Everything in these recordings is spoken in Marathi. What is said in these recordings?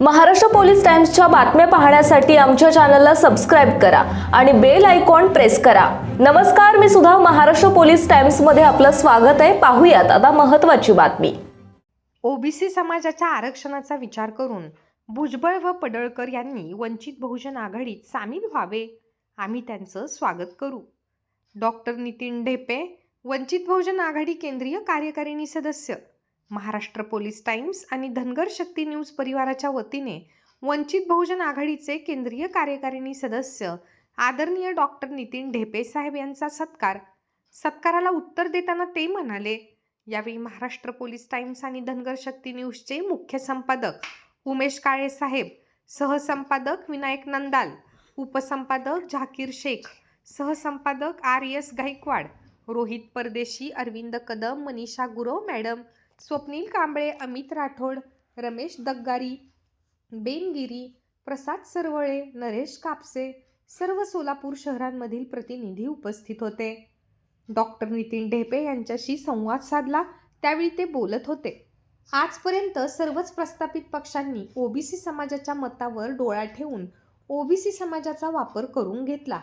महाराष्ट्र पोलीस टाइम्सच्या बातम्या पाहण्यासाठी आमच्या चॅनलला सबस्क्राईब करा आणि बेल आयकॉन प्रेस करा. नमस्कार मी सुद्धा महाराष्ट्र पोलीस टाइम्समध्ये आपलं स्वागत आहे. पाहूयात आता महत्त्वाची बातमी. ओबीसी समाजाच्या आरक्षणाचा विचार करून भुजबळ व पडळकर यांनी वंचित बहुजन आघाडीत सामील व्हावे आम्ही त्यांचं स्वागत करू. डॉक्टर नितीन ढेपे वंचित बहुजन आघाडी केंद्रीय कार्यकारिणी सदस्य महाराष्ट्र पोलीस टाइम्स आणि धनगर शक्ती न्यूज परिवाराच्या वतीने वंचित बहुजन आघाडीचे केंद्रीय कार्यकारिणी सदस्य आदरणीय डॉक्टर नितीन ढेपे साहेब यांचा सत्कार. सत्काराला उत्तर देताना ते म्हणाले यावेळी महाराष्ट्र पोलीस टाइम्स आणि धनगर शक्ती न्यूजचे मुख्य संपादक उमेश काळे साहेब सहसंपादक विनायक नंदाल उपसंपादक Zakir Shaikh सहसंपादक R S Gaikwad Rohit Pardeshi Arvind Kadam Manisha Gurav madam Swapnil Kamble Amit Rathod Ramesh Daggari Bengiri Prasad Saravale Naresh Kapse सर्व सोलापूर शहरांमधील प्रतिनिधी उपस्थित होते. डॉक्टर नितीन ढेपे यांच्याशी संवाद साधला त्यावेळी ते बोलत होते. आजपर्यंत सर्वच प्रस्थापित पक्षांनी ओबीसी समाजाच्या मतावर डोळा ठेवून ओबीसी समाजाचा वापर करून घेतला.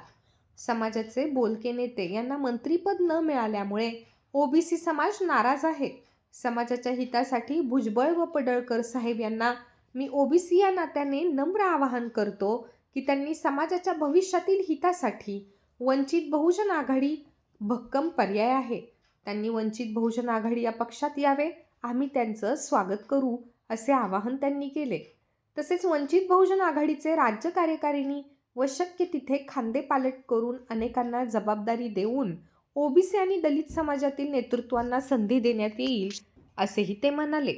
समाजाचे बोलके नेते यांना मंत्रीपद न मिळाल्यामुळे ओबीसी समाज नाराज आहे. समाजाच्या हितासाठी भुजबळ व पडळकर साहेब यांना मी ओबीसी या नात्याने नम्र आवाहन करतो की त्यांनी समाजाच्या भविष्यातील हितासाठी वंचित बहुजन आघाडी भक्कम पर्याय आहे. त्यांनी वंचित बहुजन आघाडी या पक्षात यावे आम्ही त्यांचं स्वागत करू असे आवाहन त्यांनी केले. तसेच वंचित बहुजन आघाडीचे राज्य कार्यकारिणी व शक्य तिथे खांदेपालट करून अनेकांना जबाबदारी देऊन ओबीसी आणि दलित समाजातील नेतृत्वांना संधी देण्यात येईल असेही ते म्हणाले.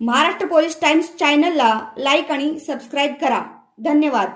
महाराष्ट्र पोलीस टाइम्स चॅनलला लाईक आणि सबस्क्राईब करा. धन्यवाद.